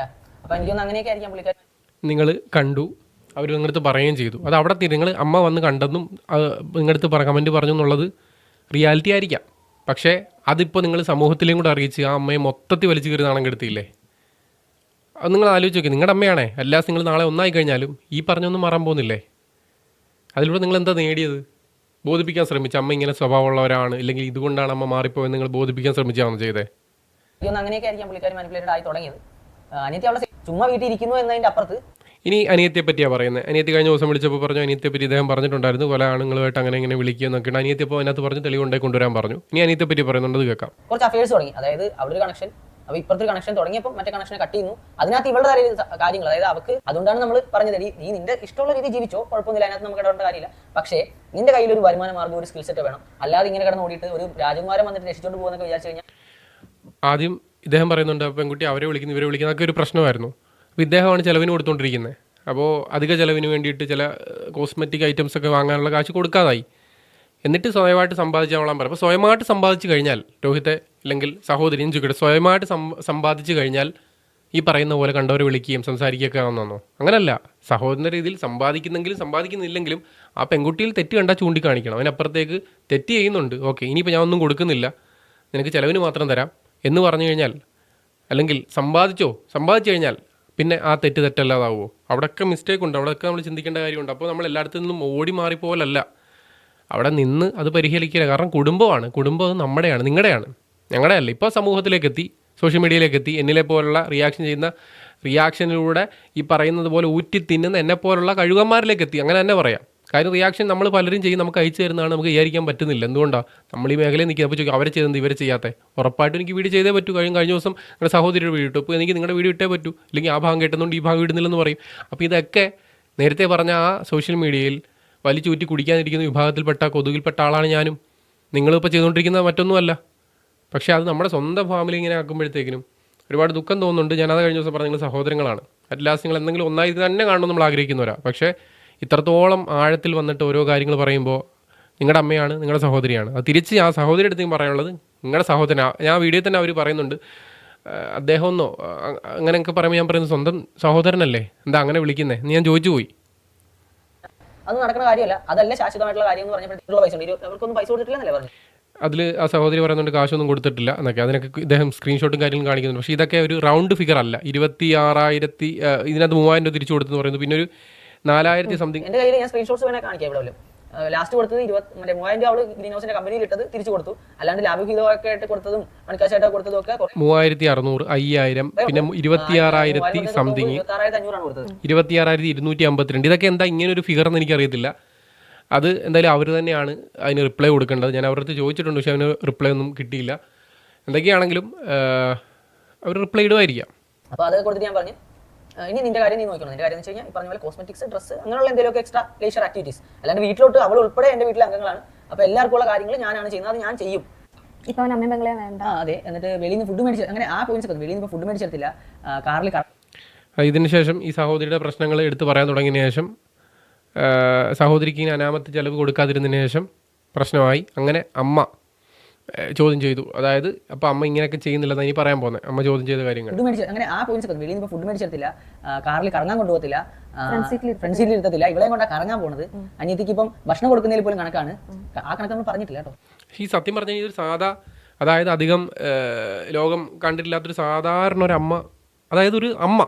അപ്പൊ എനിക്കൊന്ന് അങ്ങനെയൊക്കെ ആയിരിക്കാം പുള്ളിക്കാരൻ നിങ്ങൾ കണ്ടു. അവർ നിങ്ങളടുത്ത് പറയുകയും ചെയ്തു. അത് അവിടെ നിങ്ങൾ അമ്മ വന്ന് കണ്ടെന്നും നിങ്ങളടുത്ത് പറ കമന്റ് പറഞ്ഞു എന്നുള്ളത് റിയാലിറ്റി ആയിരിക്കാം. പക്ഷേ അതിപ്പോൾ നിങ്ങൾ സമൂഹത്തിലേയും കൂടെ അറിയിച്ച് ആ അമ്മയെ മൊത്തത്തിൽ വലിച്ചു കയറി നാണം കെടുത്തിയില്ലേ? അത് നിങ്ങൾ ആലോചിച്ച് നോക്കി. നിങ്ങളുടെ അമ്മയാണേ. അല്ലാതെ നിങ്ങൾ നാളെ ഒന്നായി കഴിഞ്ഞാലും ഈ പറഞ്ഞൊന്നും മാറാൻ പോകുന്നില്ലേ? അതിലൂടെ നിങ്ങൾ എന്താ നേടിയത്? ബോധിപ്പിക്കാൻ ശ്രമിച്ച അമ്മ ഇങ്ങനെ സ്വഭാവമുള്ളവരാണ് ഇല്ലെങ്കിൽ ഇതുകൊണ്ടാണ് അമ്മ മാറിപ്പോയെന്ന് നിങ്ങൾ ബോധിപ്പിക്കാൻ ശ്രമിച്ചാണ് ചെയ്തേ? അങ്ങനെയൊക്കെ ആയിരിക്കാം പുള്ളിക്കാർ മാനിപ്പുലേറ്റഡ് ആയി തുടങ്ങിയത്. അനിയത്തി അവളെ ചുമ്മാ വീട്ടിൽ ഇരിക്കുന്നു എന്നതിന്റെ അപ്പുറത്ത്. ഇനി അനിയത്തെ പറ്റിയാണ് പറയുന്നത് അനിയത്തി കഴിഞ്ഞ ദിവസം വിളിച്ചപ്പോൾ പറഞ്ഞു അനിയത്തെ പറ്റി ഇദ്ദേഹം പറഞ്ഞിട്ടുണ്ടായിരുന്നു. പല ആണുങ്ങളുമായിട്ട് അങ്ങനെ ഇങ്ങനെ വിളിക്കുക എന്നൊക്കെയാണ് അനിയത്തി അപ്പോൾ അതിനകത്ത് പറഞ്ഞ് തെളിവുണ്ടായി കൊണ്ടുവരാൻ പറഞ്ഞു. ഇനി അനിയത്തെ പറ്റി പറയുന്നുണ്ട് കേൾക്കാം. കുറച്ച് അഫയേഴ്സ് തുടങ്ങി. അതായത് അവിടെ ഒരു കണക്ഷൻ അപ്പൊ ഇപ്പുറത്തെ കണക്ഷൻ തുടങ്ങിയപ്പോൾ മറ്റേ കണക്ഷൻ കട്ട് ചെയ്യുന്നു. അതിനകത്ത് ഇവളുടെ കാര്യങ്ങൾ അതായത് അവർക്ക് അതുകൊണ്ടാണ് നമ്മൾ പറഞ്ഞത് "എടീ, നീ നിന്റെ ഇഷ്ടമുള്ള രീതി ജീവിച്ചോ കുഴപ്പമൊന്നുമില്ല അതിനകത്ത് നമുക്ക് ഇടപെടേണ്ട കാര്യമില്ല. പക്ഷേ നിന്റെ കയ്യിൽ ഒരു വരുമാന മാർഗം ഒരു സ്കിൽ സെറ്റ് വേണം. അല്ലാതെ ഇങ്ങനെ കിടന്ന് ഓടിയിട്ട് ഒരു രാജകുമാരൻ വന്നിട്ട് രക്ഷിച്ചോണ്ട് പോകുന്നൊക്കെ വിചാരിച്ചു കഴിഞ്ഞാൽ ആദ്യം ഇദ്ദേഹം പറയുന്നുണ്ട് പെൺകുട്ടി അവരെ വിളിക്കുന്നു ഇവരെ വിളിക്കുന്നു അതൊക്കെ ഒരു പ്രശ്നമായിരുന്നു. അപ്പോൾ ഇദ്ദേഹമാണ് ചിലവിന് കൊടുത്തുകൊണ്ടിരിക്കുന്നത് അപ്പോൾ അധിക ചിലവിന് വേണ്ടിയിട്ട് ചില കോസ്മെറ്റിക് ഐറ്റംസ് ഒക്കെ വാങ്ങാനുള്ള കാശ് കൊടുക്കാതായി. എന്നിട്ട് സ്വയമായിട്ട് സമ്പാദിച്ചോളാൻ പറയും അപ്പോൾ സ്വയമായിട്ട് സമ്പാദിച്ചു കഴിഞ്ഞാൽ രോഹിത്തെ അല്ലെങ്കിൽ സഹോദരി ചുക്കട്ടെ സ്വയമായിട്ട് സമ്പാദിച്ച് സമ്പാദിച്ചു കഴിഞ്ഞാൽ ഈ പറയുന്ന പോലെ കണ്ടവരെ വിളിക്കുകയും സംസാരിക്കുകയൊക്കെ ആവുന്നോ അങ്ങനല്ല. സഹോദരന്റെ രീതിയിൽ സമ്പാദിക്കുന്നെങ്കിലും സമ്പാദിക്കുന്നില്ലെങ്കിലും ആ പെൺകുട്ടിയിൽ തെറ്റ് കണ്ടാൽ ചൂണ്ടിക്കാണിക്കണം. അതിനപ്പുറത്തേക്ക് തെറ്റ് ചെയ്യുന്നുണ്ട്. ഓക്കെ ഇനിയിപ്പോൾ ഞാൻ ഒന്നും കൊടുക്കുന്നില്ല. നിനക്ക് ചിലവിന് മാത്രം തരാം. എന്ന് പറഞ്ഞു കഴിഞ്ഞാൽ അല്ലെങ്കിൽ സമ്പാദിച്ചോ സമ്പാദിച്ചു കഴിഞ്ഞാൽ പിന്നെ ആ തെറ്റ് തെറ്റല്ലാതാവുമോ അവിടെയൊക്കെ മിസ്റ്റേക്ക് ഉണ്ട്. അവിടെയൊക്കെ നമ്മൾ ചിന്തിക്കേണ്ട കാര്യമുണ്ട്. അപ്പോൾ നമ്മൾ എല്ലായിടത്തു നിന്നും ഓടി മാറിപ്പോലല്ല അവിടെ നിന്ന് അത് പരിഹരിക്കില്ല. കാരണം കുടുംബമാണ്. കുടുംബം അത് നമ്മുടെയാണ് നിങ്ങളുടെയാണ്. ഞങ്ങളുടെ അല്ല ഇപ്പോൾ സമൂഹത്തിലേക്ക് എത്തി സോഷ്യൽ മീഡിയയിലേക്ക് എത്തി എന്നിലെ പോലുള്ള റിയാക്ഷൻ ചെയ്യുന്ന റിയാക്ഷനിലൂടെ ഈ പറയുന്നത് പോലെ ഊറ്റി തിന്നുന്ന എന്നെ പോലുള്ള കഴുകന്മാരിലേക്ക് എത്തി അങ്ങനെ തന്നെ പറയാം. കാര്യം റിയാക്ഷൻ നമ്മൾ പലരും ചെയ്യും നമുക്ക് അയച്ചു തരുന്നതാണ് നമുക്ക് വിചാരിക്കാൻ പറ്റുന്നില്ല. എന്തുകൊണ്ടാണ് നമ്മൾ ഈ മേഖലയിൽ നിൽക്കുക അപ്പോൾ ചോദിക്കും അവരെ ചെയ്തെന്ത് ഇവരെ ചെയ്യാത്തേ? ഉറപ്പായിട്ടും എനിക്ക് വീട് ചെയ്തേ പറ്റൂ. കഴിഞ്ഞ കഴിഞ്ഞ ദിവസം നിങ്ങളുടെ സഹോദരിയുടെ വീട് ഇട്ടു. അപ്പോൾ എനിക്ക് നിങ്ങളുടെ വീട് ഇട്ടേ പറ്റൂ. അല്ലെങ്കിൽ ആ ഭാഗം കേട്ടുന്നുണ്ട് ഈ ഭാഗം ഇടുന്നില്ലെന്ന് പറയും. അപ്പോൾ ഇതൊക്കെ നേരത്തെ പറഞ്ഞ ആ സോഷ്യൽ മീഡിയയിൽ വലിച്ചൂറ്റി കുടിക്കാനിരിക്കുന്ന വിഭാഗത്തിൽപ്പെട്ട കൊതുകിൽപ്പെട്ട ആളാണ് ഞാനും. നിങ്ങളിപ്പോൾ ചെയ്തുകൊണ്ടിരിക്കുന്നത് മറ്റൊന്നുമല്ല. പക്ഷേ അത് നമ്മുടെ സ്വന്തം ഫാമിലി ഇങ്ങനെ ആക്കുമ്പോഴത്തേക്കിനും ഒരുപാട് ദുഃഖം തോന്നുന്നുണ്ട്. ഞാനത് കഴിഞ്ഞ ദിവസം പറഞ്ഞ നിങ്ങൾ സഹോദരങ്ങളാണ്. അറ്റ് ലാസ്റ്റ് നിങ്ങൾ എന്തെങ്കിലും ഒന്നായി തന്നെ കാണണമെന്ന് നമ്മൾ ആഗ്രഹിക്കുന്നവരാ. പക്ഷേ ഇത്രത്തോളം ആഴത്തിൽ വന്നിട്ട് ഓരോ കാര്യങ്ങൾ പറയുമ്പോൾ നിങ്ങളുടെ അമ്മയാണ് നിങ്ങളുടെ സഹോദരിയാണ്. അത് തിരിച്ച് ആ സഹോദരി അടുത്ത് പറയാനുള്ളത് നിങ്ങളുടെ സഹോദരൻ ഞാൻ വീഡിയോയിൽ തന്നെ അവർ പറയുന്നുണ്ട്. അദ്ദേഹമൊന്നോ അദ്ദേഹം ഒന്നോ ആ, അങ്ങനെയൊക്കെ പറയുമ്പോൾ ഞാൻ പറയുന്നത് സ്വന്തം സഹോദരനല്ലേ? എന്താ അങ്ങനെ വിളിക്കുന്നത് ഞാൻ ചോദിച്ചു പോയി. അത് നടക്കുന്ന കാര്യമല്ല. അതല്ല ശാശ്വതമായിട്ടുള്ള കാര്യം എന്ന് പൈസ ഉണ്ട്. അവർക്കൊന്നും പൈസ കൊടുത്തിട്ടില്ലെന്നല്ലേ പറഞ്ഞു? അതിൽ ആ സഹോദരി പറയുന്നുണ്ട് കാശൊന്നും കൊടുത്തിട്ടില്ല എന്നൊക്കെ. അതിനൊക്കെ ഇദ്ദേഹം സ്ക്രീൻഷോട്ടും കാര്യങ്ങളും കാണിക്കുന്നുണ്ട്. പക്ഷേ ഇതൊക്കെ ഒരു റൗണ്ട് ഫിഗർ അല്ല. ഇരുപത്തി ആറായിരത്തി ഇതിനകത്ത് മൂവായിരം രൂപ തിരിച്ചു കൊടുത്തെന്ന് പറയുന്നത് പിന്നെ ഒരു നാലായിരത്തി സംതിങ് എന്റെ കയ്യിൽ ഞാൻ സ്ക്രീൻഷോട്ട്സ് വേണേ കാണിക്കാം ഇവിടെ ലാസ്റ്റ് കൊടുത്തത് ഇരുപത്തി മറ്റേ മൂവായിരം രൂപ അവൾ ഗ്രീൻ ഹൗസിന്റെ കമ്പനിയിൽ ഇട്ടത് തിരിച്ചു കൊടുത്തു. അല്ലാണ്ട് ലാഭവിഹിതമൊക്കെ ആയിട്ട് കൊടുത്തതും മണിക്കാശായിട്ട് കൊടുത്തതും ഒക്കെ മൂവായിരത്തി അറുന്നൂറ് അയ്യായിരം പിന്നെ ഇരുപത്തി ആറായിരത്തി സംതിങ് ഇരുപത്തി ആറായിരത്തി ഇരുന്നൂറ്റി അമ്പത്തിരണ്ട്. ഇതൊക്കെ എന്താ ഇങ്ങനെ ഒരു ഫിഗർ എന്ന് എനിക്കറിയത്തില്ല. അത് എന്തായാലും അവർ തന്നെയാണ് അതിന് റിപ്ലൈ കൊടുക്കേണ്ടത്. ഞാൻ അവരുടെ അടുത്ത് ചോദിച്ചിട്ടുണ്ട് പക്ഷെ അവന് റിപ്ലൈ ഒന്നും കിട്ടിയില്ല. എന്തൊക്കെയാണെങ്കിലും അവർ റിപ്ലൈ ഇടുമായിരിക്കാം. അപ്പോൾ അത് കൊടുത്തിട്ട് ഞാൻ പറഞ്ഞു. "ആ, ഇനി നിന്റെ കാര്യം നീ നോക്കണം നിന്റെ കാര്യം എന്ന് വെച്ച് കഴിഞ്ഞാൽ പറഞ്ഞ പോലെ കോസ്മെറ്റിക്സ് ഡ്രസ്സ് അങ്ങനെയുള്ള എന്തെങ്കിലുമൊക്കെ എക്സ്ട്രാ ലേഷർ ആക്ടിവിറ്റീസ് അല്ലാണ്ട് വീട്ടിലോട്ട് അവൾ ഉൾപ്പെടെ എന്റെ വീട്ടിലെ അംഗങ്ങളാണ്. അപ്പൊ എല്ലാവർക്കും ഉള്ള കാര്യങ്ങൾ ഞാനാണ് ചെയ്യുന്നത്. അത് ഞാൻ ചെയ്യും. ഇപ്പൊ അമ്മയും പെങ്ങളെ വേണ്ട. അതെ. എന്നിട്ട് വെളിയിൽ നിന്ന് ഫുഡ് മേടിച്ചു അങ്ങനെ ആ പോയിന്റ്സ് ഒക്കെ വെളിയിൽ നിന്ന് ഫുഡ് മേടിച്ചെടുത്തില്ല കാറിൽ ഇതിനുശേഷം ഈ സഹോദരിയുടെ പ്രശ്നങ്ങൾ എടുത്തു പറയാൻ തുടങ്ങിയതിന് ശേഷം സഹോദരിക്ക് ഇങ്ങനെ അനാമത്ത് ചെലവ് കൊടുക്കാതിരുന്നതിന് ശേഷം പ്രശ്നമായി. അങ്ങനെ അമ്മ ചോദ്യം ചെയ്തു. അതായത് അപ്പൊ അമ്മ ഇങ്ങനെയൊക്കെ ചെയ്യുന്നില്ലെന്ന് ഇനി പറയാൻ പോകുന്നത് അമ്മ ചോദ്യം ചെയ്ത കാര്യങ്ങൾ. ഫുഡ് മേടിച്ച് അങ്ങനെ ആ പോയിന്റ്സ് വെളിയിൽ നിന്ന് ഫുഡ് മേടിച്ചെടുത്തില്ല. കാറിൽ കറങ്ങാൻ കൊണ്ടുപോകത്തില്ല. ഫ്രണ്ട് സീറ്റിൽ ഇരുത്തത്തില്ല ഇവിടെ കൊണ്ടാ കറങ്ങാൻ പോണത്. അനിയത്തിക്ക് ഇപ്പം ഭക്ഷണം കൊടുക്കുന്നതിൽ പോലും കണക്കാണ്. ആ കണക്ക് നമ്മൾ പറഞ്ഞിട്ടില്ല കേട്ടോ. ഈ സത്യം പറഞ്ഞാൽ ഇതൊരു സാധാ അതായത് അധികം ലോകം കണ്ടിട്ടില്ലാത്തൊരു സാധാരണ ഒരു അമ്മ. അതായത് ഒരു അമ്മ.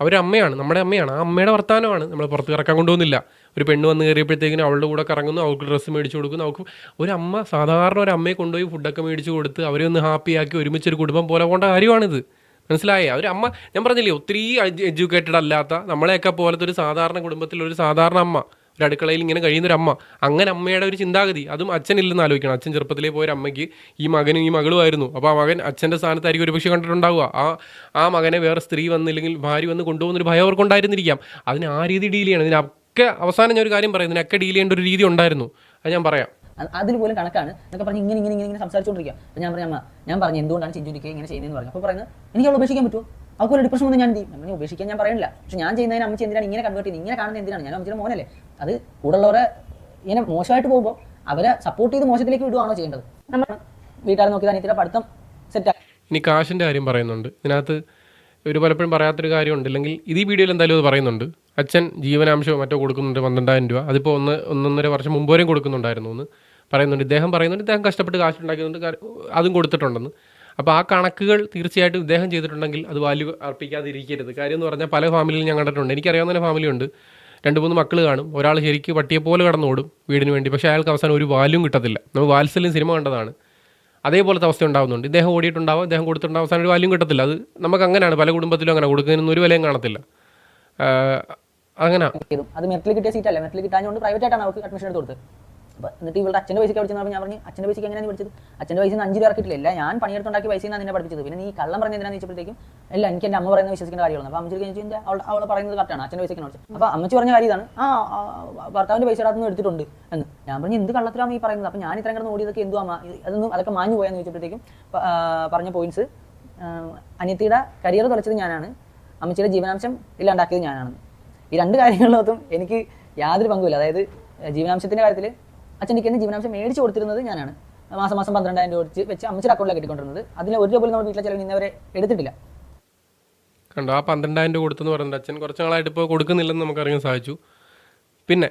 അവരൊരു അമ്മയാണ് നമ്മുടെ അമ്മയാണ്. ആ അമ്മയുടെ വർത്തമാനമാണ് നമ്മൾ പുറത്ത് കറക്കാൻ കൊണ്ടുപോകുന്നില്ല. ഒരു പെണ്ണ് വന്ന് കയറിയപ്പോഴത്തേക്കിനും അവളുടെ കൂടെ കറങ്ങുന്നു അവൾക്ക് ഡ്രസ്സ് മേടിച്ചു കൊടുക്കുന്നു. അവൾക്ക് ഒരു അമ്മ സാധാരണ ഒരു അമ്മയെ കൊണ്ടുപോയി ഫുഡൊക്കെ മേടിച്ച് കൊടുത്ത് അവരെ ഒന്ന് ഹാപ്പിയാക്കി ഒരുമിച്ചൊരു കുടുംബം പോലെ പോകേണ്ട കാര്യമാണിത്. മനസ്സിലായേ? ഒരു അമ്മ ഞാൻ പറഞ്ഞില്ലേ ഒത്തിരി എഡ്യൂക്കേറ്റഡ് അല്ലാത്ത നമ്മളെയൊക്കെ പോലത്തെ ഒരു സാധാരണ കുടുംബത്തിൽ ഒരു സാധാരണ അമ്മ. ഒരു അടുക്കളയിൽ ഇങ്ങനെ കഴിയുന്ന ഒരു അമ്മ അങ്ങനെ അമ്മയുടെ ഒരു ചിന്താഗതി. അതും അച്ഛനില്ലെന്ന് ആലോചിക്കണം. അച്ഛൻ ചെറുപ്പത്തിലേ പോയ അമ്മയ്ക്ക് ഈ മകനും ഈ മകളുമായിരുന്നു. അപ്പോൾ ആ മകൻ അച്ഛന്റെ സ്ഥാനത്തായിരിക്കും ഒരുപക്ഷെ കണ്ടിട്ടുണ്ടാവുക. ആ ആ മകനെ വേറെ സ്ത്രീ വന്നില്ലെങ്കിൽ ഭാര്യ വന്ന് കൊണ്ടുപോകുന്നൊരു ഭയം അവർക്കുണ്ടായിരുന്നിരിക്കാം. അതിന് ആ രീതി ഡീൽ ചെയ്യണം. ഇതിനൊക്കെ അവസാനം ഞാൻ ഒരു കാര്യം പറയാം. ഇതിനൊക്കെ ഡീൽ ചെയ്യേണ്ട ഒരു രീതി ഉണ്ടായിരുന്നു. അത് ഞാൻ പറയാം. അതിൽ പോലും കണക്കാണ്. എന്നൊക്കെ പറഞ്ഞ് ഇങ്ങനെ ഇങ്ങനെ ഇങ്ങനെ ഇങ്ങനെ സംസാരിച്ചുകൊണ്ടിരിക്കുക ഞാൻ പറഞ്ഞു അമ്മ ഞാൻ പറഞ്ഞു എന്തുകൊണ്ടാണ് ചിഞ്ചുനിക്ക് ഇങ്ങനെ ചെയ്യുന്നതെന്ന് പറഞ്ഞു. അപ്പോൾ പറയുന്നത് എനിക്ക് അവളെ ഉപേക്ഷിക്കാൻ പറ്റുമോ? അവൾക്ക് ഒരു ഡിപ്രഷൻ വന്ന് ഞാൻ എന്ത് ചെയ്യും? ഉപേക്ഷിക്കാൻ ഞാൻ പറയുന്നില്ല പക്ഷെ ഞാൻ ചെയ്യുന്നതിന് അമ്മച്ചി എന്തിനാണ് ഇങ്ങനെ കൺവേർട്ട് ചെയ്യുന്നത്? ഇങ്ങനെ കാണുന്നത് എന്തിനാണ്? ഞാൻ അമ്മച്ചിയുടെ മോനല്ലേ. അത് കൂടുള്ളവരെ ഇങ്ങനെ മോശമായിട്ട് പോകുമ്പോൾ അവരെ സപ്പോർട്ട് ചെയ്ത് മോശത്തിലേക്ക് വിടുവാണോ ചെയ്യേണ്ടത്? നമ്മൾ വീട്ടുകാരെ നോക്കി അനിയത്തിയുടെ പഠിത്തം സെറ്റ് ഇനി കാശിന്റെ കാര്യം പറയുന്നുണ്ട്. ഇതിനകത്ത് ഒരു പലപ്പോഴും പറയാത്തൊരു കാര്യമുണ്ട്. അല്ലെങ്കിൽ ഇത് ഈ വീഡിയോയിൽ എന്തായാലും അത് പറയുന്നുണ്ട്. അച്ഛൻ ജീവനാംശമോ മറ്റോ കൊടുക്കുന്നുണ്ട് പന്ത്രണ്ടായിരം രൂപ. അതിപ്പോൾ ഒന്ന് ഒന്നൊന്നര വർഷം മുമ്പ് വരെയും കൊടുക്കുന്നുണ്ടായിരുന്നു എന്ന് പറയുന്നുണ്ട്. ഇദ്ദേഹം പറയുന്നുണ്ട് ഇദ്ദേഹം കഷ്ടപ്പെട്ട് കാശ് ഉണ്ടാക്കുന്നുണ്ട് അതും കൊടുത്തിട്ടുണ്ടെന്ന്. അപ്പോൾ ആ കണക്കുകൾ തീർച്ചയായിട്ടും ഇദ്ദേഹം ചെയ്തിട്ടുണ്ടെങ്കിൽ അത് വാല്യൂ അർപ്പിക്കാതിരിക്കരുത്. കാര്യം എന്ന് പറഞ്ഞാൽ പല ഫാമിലിയിൽ ഞാൻ കണ്ടിട്ടുണ്ട്. എനിക്കറിയാവുന്ന ഫാമിലി ഫാമിലിയുണ്ട് രണ്ട് മൂന്ന് മക്കൾ കാണും. ഒരാൾ ശരിക്ക് പട്ടിയെ പോലെ കടന്നോടും വീടിന് വേണ്ടി. പക്ഷേ അയാൾക്ക് അവസാനം ഒരു വാല്യൂം കിട്ടത്തില്ല. നമ്മൾ വാത്സല്യം സിനിമ കണ്ടതാണ്. അതേപോലത്തെ അവസ്ഥ ഉണ്ടാകുന്നുണ്ട് ഇദ്ദേഹം ഓടിയിട്ടുണ്ടാവും ഇദ്ദേഹം കൊടുത്തിട്ടുണ്ടാവും. അവസാനം ഒരു വാല്യൂം കിട്ടത്തില്ല. അത് നമുക്ക് അങ്ങനെയാണ്. പല കുടുംബത്തിലും അങ്ങനെ. കൊടുക്കുന്നതിനൊന്നും ഒരു വിലയും കാണത്തില്ല. അങ്ങനെ. അത് മെറിറ്റിൽ കിട്ടിയ സീറ്റ് അല്ല? മെറിറ്റിൽ കിട്ടാഞ്ഞുകൊണ്ട് പ്രൈവറ്റ് ആയിട്ടാണ് അവർക്ക് അഡ്മിഷൻ എടുത്ത് കൊടുത്തത്. എന്നിട്ട് ഇവളുടെ അച്ഛന്റെ പൈസയ്ക്ക് പഠിച്ചെന്ന് ഞാൻ പറഞ്ഞു അച്ഛന്റെ പൈസയ്ക്ക് എങ്ങനെയാണ് പഠിച്ചത്? അച്ഛന്റെ പൈസ അഞ്ച് രൂപ ഇറക്കിയിട്ടില്ല. ഞാൻ പണിയെടുത്തുണ്ടാക്കി പൈസ നിന്നെ പഠിപ്പിച്ചത്. പിന്നെ നീ കള്ളം പറഞ്ഞ എന്തിനാന്ന് ചോദിച്ചപ്പോഴത്തേക്കും അല്ല എനിക്ക് എന്റെ അമ്മ പറയുന്നത് വിശ്വസിക്കേണ്ട കാര്യമാണ് അപ്പോൾ അമ്മച്ചി ചോദിച്ചാൽ അവൾ അവൾ പറയുന്നത് കറക്റ്റാണ് അച്ഛന്റെ പൈസയ്ക്ക് പഠിച്ചത് അപ്പോൾ അമ്മച്ചി പറഞ്ഞ കാര്യം ഇതാണ്. ആ ഭർത്താവിന്റെ പൈസ അതൊന്നും എടുത്തിട്ടുണ്ട്. എന്ന് ഞാൻ പറഞ്ഞു എന്ത് കള്ളത്തിലാണ് ഈ പറയുന്നത്? അപ്പോൾ ഞാൻ ഇത്രയും കിടന്ന് ഓടിയതൊക്കെ എന്തുവാ? അതൊന്നും അതൊക്കെ മാഞ്ഞു പോയെന്ന് ചോദിച്ചപ്പോഴത്തേക്കും പറഞ്ഞ പോയിന്റ്സ് അനിയത്തിയുടെ കരിയർ തുലച്ചത് ഞാനാണ്. അമ്മച്ചിയുടെ ജീവനാംശം ഇല്ലാണ്ടാക്കിയത് ഞാനാണ്. ഈ രണ്ട് കാര്യങ്ങളിലൊത്തും എനിക്ക് യാതൊരു പങ്കുമില്ല. അതായത് ജീവനാംശത്തിന്റെ കാര്യത്തിൽ അച്ഛൻ എനിക്ക് ജീവനാംശം മേടിച്ച് കൊടുത്തിരുന്നത് ഞാനാണ്. മാസം മാസം പന്ത്രണ്ടായിരം രൂപ വെച്ച് വെച്ച് അമ്മച്ചിയുടെ അക്കൗണ്ടിലാണ് കിട്ടിക്കൊണ്ടിരുന്നത്. അതിൽ ഒരു രൂപ നമ്മുടെ വീട്ടിലെ ചിലവ് ഇന്നവരെ എടുത്തിട്ടില്ല. കണ്ടോ ആ പന്ത്രണ്ടായിരം രൂപ കൊടുത്തെന്ന് പറയുന്നത് അച്ഛൻ കുറച്ച് നാളായിട്ട് ഇപ്പോൾ കൊടുക്കുന്നില്ലെന്ന് നമുക്കറിയാൻ സാധിച്ചു. പിന്നെ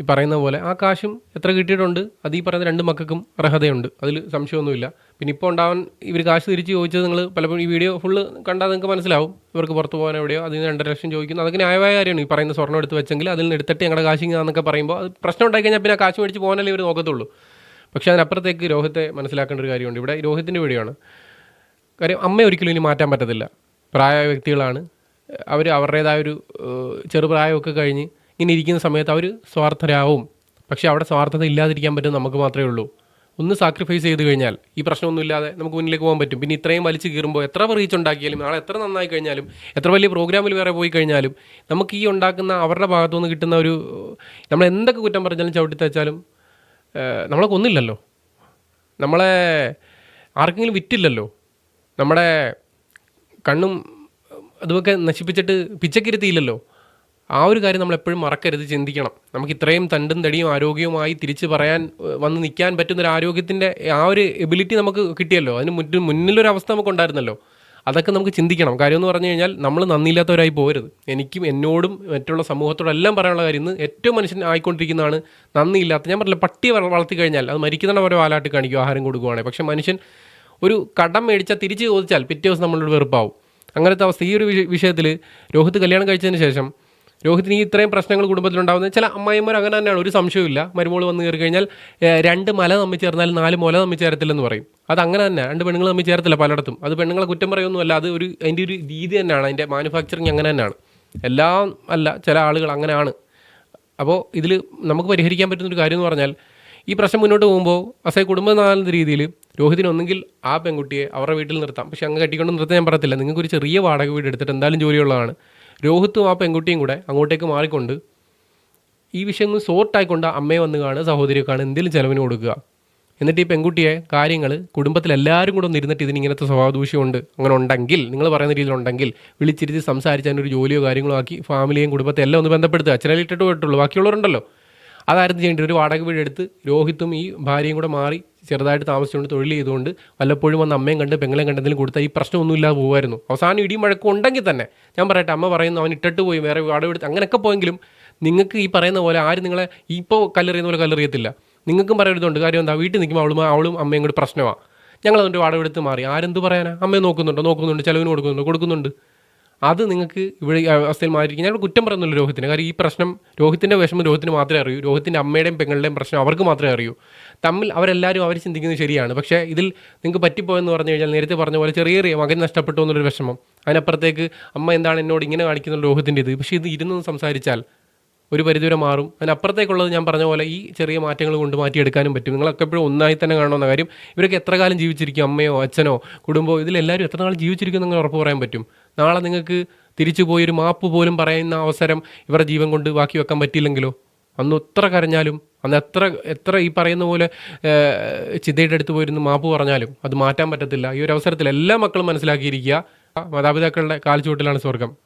ഈ പറയുന്ന പോലെ ആ കാശും എത്ര കിട്ടിയിട്ടുണ്ട്? അത് ഈ പറയുന്ന രണ്ട് മക്കൾക്കും അർഹതയുണ്ട്. അതിൽ സംശയമൊന്നുമില്ല. പിന്നെ ഇപ്പോൾ ഉണ്ടാവാൻ ഇവർ കാശ് തിരിച്ച് ചോദിച്ചത് നിങ്ങൾ പലപ്പോഴും ഈ വീഡിയോ ഫുള്ള് കണ്ടാൽ നിങ്ങൾക്ക് മനസ്സിലാവും. ഇവർക്ക് പുറത്ത് പോകാൻ എവിടെയോ അതിൽ നിന്ന് രണ്ടര ലക്ഷം ചോദിക്കുന്നു. അതൊക്കെ ന്യായമായ കാര്യമാണ്. ഈ പറയുന്ന സ്വർണം എടുത്ത് വെച്ചെങ്കിൽ അതിൽ നിന്ന് എടുത്തിട്ട് ഞങ്ങളുടെ കാശ് എന്നൊക്കെ പറയുമ്പോൾ അത് പ്രശ്നം ഉണ്ടായി കഴിഞ്ഞാൽ പിന്നെ കാശ് മേടിച്ച് പോകാനല്ലേ ഇവർ നോക്കത്തുള്ളൂ. പക്ഷേ അതിനപ്പുറത്തേക്ക് രോഹിത്തെ മനസ്സിലാക്കേണ്ട ഒരു കാര്യമുണ്ട്. ഇവിടെ രോഹിത്തിന്റെ വീഡിയോയാണ് കാര്യം അമ്മ ഒരിക്കലും ഇനി മാറ്റാൻ പറ്റത്തില്ല. പ്രായമായ വ്യക്തികളാണ്. അവർ അവരുടേതായ ഒരു ചെറുപ്രായമൊക്കെ കഴിഞ്ഞ് ഇങ്ങനെ ഇരിക്കുന്ന സമയത്ത് അവർ സ്വാർത്ഥരാവും. പക്ഷേ അവിടെ സ്വാർത്ഥത ഇല്ലാതിരിക്കാൻ പറ്റും നമുക്ക് മാത്രമേ ഉള്ളൂ. ഒന്ന് സാക്രിഫൈസ് ചെയ്ത് കഴിഞ്ഞാൽ ഈ പ്രശ്നമൊന്നുമില്ലാതെ നമുക്ക് മുന്നിലേക്ക് പോകാൻ പറ്റും. പിന്നെ ഇത്രയും വലിച്ചു കീറുമ്പോൾ എത്ര റീച്ച് ഉണ്ടാക്കിയാലും നാളെ എത്ര നന്നായി കഴിഞ്ഞാലും എത്ര വലിയ പ്രോഗ്രാമിൽ വേറെ പോയി കഴിഞ്ഞാലും നമുക്ക് ഈ ഉണ്ടാക്കുന്ന അവരുടെ ഭാഗത്തുനിന്ന് കിട്ടുന്ന ഒരു നമ്മൾ എന്തൊക്കെ കുറ്റം പറഞ്ഞാലും ചവിട്ടി തച്ചാലും നമ്മളെ കൊന്നില്ലല്ലോ. നമ്മളെ ആർക്കെങ്കിലും വിറ്റില്ലല്ലോ. നമ്മുടെ കണ്ണും അതുമൊക്കെ നശിപ്പിച്ചിട്ട് പിച്ചക്കിരുത്തിയില്ലല്ലോ. ആ ഒരു കാര്യം നമ്മൾ എപ്പോഴും മറക്കരുത് ചിന്തിക്കണം. നമുക്ക് ഇത്രയും തണ്ടും തടിയും ആരോഗ്യവുമായി തിരിച്ച് പറയാൻ വന്ന് നിൽക്കാൻ പറ്റുന്ന ഒരു ആരോഗ്യത്തിന്റെ ആ ഒരു എബിലിറ്റി നമുക്ക് കിട്ടിയല്ലോ. അതിന് മുന്നിൽ മുന്നിലൊരു അവസ്ഥ നമുക്ക് ഉണ്ടായിരുന്നല്ലോ. അതൊക്കെ നമുക്ക് ചിന്തിക്കണം. കാര്യം എന്ന് പറഞ്ഞു കഴിഞ്ഞാൽ നമ്മൾ നന്ദിയില്ലാത്തവരായി പോരുത്. എനിക്കും എന്നോടും മറ്റുള്ള സമൂഹത്തോടും എല്ലാം പറയാനുള്ള കാര്യം ഇന്ന് ഏറ്റവും മനുഷ്യൻ ആയിക്കൊണ്ടിരിക്കുന്നതാണ് നന്ദിയില്ലാത്ത. ഞാൻ പറഞ്ഞില്ല പട്ടി വളർത്തി കഴിഞ്ഞാൽ അത് മരിക്കുന്ന ഓരോ ആലാട്ട് കാണിക്കും ആഹാരം കൊടുക്കുവാണെങ്കിൽ. പക്ഷേ മനുഷ്യൻ ഒരു കടം മേടിച്ചാൽ തിരിച്ച് ചോദിച്ചാൽ പിറ്റേ ദിവസം നമ്മളോട് വെറുപ്പാവും. അങ്ങനത്തെ അവസ്ഥ. ഈ ഒരു വിഷയത്തിൽ രോഹിത് കല്യാണം കഴിച്ചതിന് ശേഷം രോഹിത്തിന് ഇത്രയും പ്രശ്നങ്ങൾ കുടുംബത്തിലുണ്ടാകുന്നത് ചില അമ്മായിമാർ അങ്ങനെ തന്നെയാണ്. ഒരു സംശയമില്ല മരുമോൾ വന്ന് കയറി കഴിഞ്ഞാൽ രണ്ട് മല തമ്മിൽ ചേർന്നാൽ നാല് മുല തമ്മിൽ ചേരത്തില്ലെന്ന് പറയും. അത് അങ്ങനെ തന്നെ. രണ്ട് പെണ്ണുങ്ങൾ തമ്മിൽ ചേർത്തില്ല പലയിടത്തും. അത് പെണ്ണുങ്ങളെ കുറ്റം പറയൊന്നുമല്ല അത് ഒരു അതിന്റെ ഒരു രീതി തന്നെയാണ്. അതിന്റെ മാനുഫാക്ചറിങ് അങ്ങനെ തന്നെയാണ്. എല്ലാം അല്ല ചില ആളുകൾ അങ്ങനെയാണ്. അപ്പോൾ ഇതിൽ നമുക്ക് പരിഹരിക്കാൻ പറ്റുന്നൊരു കാര്യം എന്ന് പറഞ്ഞാൽ ഈ പ്രശ്നം മുന്നോട്ട് പോകുമ്പോൾ അസേ കുടുംബം എന്ന രീതിയിൽ രോഹിതിന് ഒന്നെങ്കിൽ ആ പെൺകുട്ടിയെ അവരുടെ വീട്ടിൽ നിർത്താം. പക്ഷേ അങ്ങ് കെട്ടിക്കൊണ്ട് നിർത്താൻ ഞാൻ പറയത്തില്ല. നിങ്ങൾക്ക് ഒരു ചെറിയ വാടക വീട് എടുത്തിട്ട് എന്തായാലും ജോലിയുള്ളതാണ്. രോഹിത്തും ആ പെൺകുട്ടിയും കൂടെ അങ്ങോട്ടേക്ക് മാറിക്കൊണ്ട് ഈ വിഷയങ്ങൾ സോർട്ടായിക്കൊണ്ട് അമ്മയെ വന്ന് കാണുക സഹോദരിയെ കാണുക എന്തെങ്കിലും ചിലവിന് കൊടുക്കുക. എന്നിട്ട് ഈ പെൺകുട്ടിയെ കാര്യങ്ങൾ കുടുംബത്തിലെല്ലാവരും കൂടെ ഒന്നിരുന്നിട്ട് ഇതിന് ഇങ്ങനത്തെ സ്വഭാവ ദൂഷ്യമുണ്ട് അങ്ങനെ ഉണ്ടെങ്കിൽ നിങ്ങൾ പറയുന്ന രീതിയിലുണ്ടെങ്കിൽ വിളിച്ചിരുത്തി സംസാരിച്ച് അതിനൊരു ജോലിയോ കാര്യങ്ങളോ ആക്കി ഫാമിലിയും കുടുംബത്തെ എല്ലാം ഒന്ന് ബന്ധപ്പെടുത്തുക. അച്ഛനെ ഇട്ടിട്ട് പോയിട്ടുള്ളൂ. ബാക്കിയുള്ളവരുണ്ടല്ലോ. അതായിരുന്നു ചെയ്യേണ്ടത്. ഒരു വാടക വീടെടുത്ത് രോഹിത്തും ഈ ഭാര്യയും കൂടെ മാറി ചെറുതായിട്ട് താമസിച്ചുകൊണ്ട് തൊഴിൽ ചെയ്തുകൊണ്ട് വല്ലപ്പോഴും വന്ന് അമ്മയും കണ്ട് പെങ്ങളെയും കണ്ടെങ്കിലും കൊടുത്താൽ ഈ പ്രശ്നമൊന്നുമില്ലാതെ പോകുമായിരുന്നു. അവസാനം ഇടിയും മഴക്കും ഉണ്ടെങ്കിൽ തന്നെ ഞാൻ പറയട്ടെ അമ്മ പറയുന്നു അവൻ ഇട്ടിട്ട് പോയി വേറെ വാടക എടുത്ത് അങ്ങനെയൊക്കെ പോയെങ്കിലും നിങ്ങൾക്ക് ഈ പറയുന്ന പോലെ ആരും നിങ്ങളെ ഇപ്പോൾ കല്ലെറിയുന്ന പോലെ കല്ലെറിയത്തില്ല. നിങ്ങൾക്കും പറയരുതുണ്ട് കാര്യം എന്താ വീട്ടിൽ നിൽക്കുമ്പോൾ അവളും അവളും അമ്മയും കൂടി പ്രശ്നമാണ് ഞങ്ങൾ അതുകൊണ്ട് വാടക എടുത്ത് മാറി. ആരെന്ത് പറയാനാ? അമ്മയെ നോക്കുന്നുണ്ടോ? നോക്കുന്നുണ്ട് ചിലവിന് കൊടുക്കുന്നുണ്ട്? കൊടുക്കുന്നുണ്ട്. അത് നിങ്ങൾക്ക് ഇവിടെ അവസ്ഥയിൽ മാറിയിരിക്കും. ഞാൻ കുറ്റം പറയുന്നില്ല രോഹിത്തിന്. കാര്യം ഈ പ്രശ്നം രോഹിത്തിന്റെ വിഷമം രോഹിത്തിന് മാത്രമേ അറിയൂ. രോഹിത്തിന്റെ അമ്മയുടെയും പെങ്ങളുടെയും പ്രശ്നം അവർക്ക് മാത്രമേ അറിയൂ. തമ്മിൽ അവരെല്ലാവരും അവർ ചിന്തിക്കുന്നത് ശരിയാണ്. പക്ഷേ ഇതിൽ നിങ്ങൾക്ക് പറ്റിപ്പോയെന്ന് പറഞ്ഞു കഴിഞ്ഞാൽ നേരത്തെ പറഞ്ഞ പോലെ ചെറിയ ചെറിയ മകൻ നഷ്ടപ്പെട്ടു എന്നൊരു വിഷമം. അതിനപ്പുറത്തേക്ക് അമ്മ എന്താണ് എന്നോട് ഇങ്ങനെ കാണിക്കുന്ന രോഹിത്തിന്റെ ഇത്. പക്ഷേ ഇത് ഇരുന്ന് സംസാരിച്ചാൽ ഒരു പരിധിവരെ മാറും. അതിനപ്പുറത്തേക്കുള്ളത് ഞാൻ പറഞ്ഞ പോലെ ഈ ചെറിയ മാറ്റങ്ങൾ കൊണ്ട് മാറ്റിയെടുക്കാനും പറ്റും. നിങ്ങളൊക്കെ എപ്പോഴും ഒന്നായി തന്നെ കാണണമെന്ന കാര്യം. ഇവരൊക്കെ എത്ര കാലം ജീവിച്ചിരിക്കും? അമ്മയോ അച്ഛനോ കുടുംബമോ? ഇതിലെല്ലാവരും എത്ര നാൾ ജീവിച്ചിരിക്കും എന്ന് ഉറപ്പ് പറയാൻ പറ്റും. നാളെ നിങ്ങൾക്ക് തിരിച്ചു പോയി ഒരു മാപ്പ് പോലും പറയുന്ന അവസരം ഇവരുടെ ജീവൻ കൊണ്ട് ബാക്കി വെക്കാൻ പറ്റിയില്ലെങ്കിലോ? അന്ന് എത്ര കരഞ്ഞാലും അന്ന് എത്ര എത്ര ഈ പറയുന്ന പോലെ ചിതയുടെ അടുത്ത് പോയിരുന്ന് മാപ്പ് പറഞ്ഞാലും അത് മാറ്റാൻ പറ്റത്തില്ല. ഈ ഒരു അവസരത്തിൽ എല്ലാ മക്കളും മനസ്സിലാക്കിയിരിക്കുക. മാതാപിതാക്കളുടെ കാൽച്ചുവട്ടിലാണ് സ്വർഗം.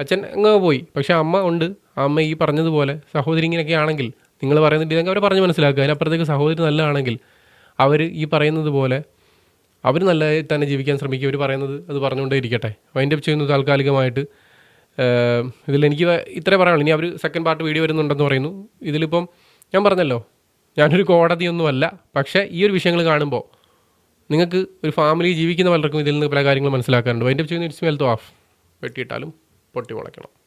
അച്ഛൻ അങ്ങ് പോയി. പക്ഷേ അമ്മ ഉണ്ട്. അമ്മ ഈ പറഞ്ഞതുപോലെ സഹോദരി ഇങ്ങനെയൊക്കെ ആണെങ്കിൽ നിങ്ങൾ പറയുന്നുണ്ട് അവർ പറഞ്ഞ് മനസ്സിലാക്കുക. അതിനപ്പുറത്തേക്ക് സഹോദരി നല്ലതാണെങ്കിൽ അവർ ഈ പറയുന്നത് പോലെ അവർ നല്ലതായി തന്നെ ജീവിക്കാൻ ശ്രമിക്കുക അവർ പറയുന്നത് അത് പറഞ്ഞുകൊണ്ടേ ഇരിക്കട്ടെ വൈൻഡ് അപ്പ് ചെയ്യുന്നു താൽക്കാലികമായിട്ട് ഇതിൽ വ- ഇത്രേ പറയാനുള്ളൂ. ഇനി അവർ സെക്കൻഡ് പാർട്ട് വീഡിയോ വരുന്നുണ്ടെന്ന് പറയുന്നു. ഇതിലിപ്പം ഞാൻ പറഞ്ഞല്ലോ ഞാനൊരു കോടതിയൊന്നുമല്ല. പക്ഷേ ഈ ഒരു വിഷയങ്ങൾ കാണുമ്പോൾ നിങ്ങൾക്ക് ഒരു ഫാമിലി ജീവിക്കുന്ന പലർക്കും ഇതിൽ നിന്ന് പല കാര്യങ്ങളും മനസ്സിലാക്കാറുണ്ട് വൈൻഡ് അപ്പ് ചെയ്യുന്ന ഇറ്റ്സ് വെൽത്ത് ഓഫ് വെട്ടിയിട്ടാലും പൊട്ടി മുളയ്ക്കണം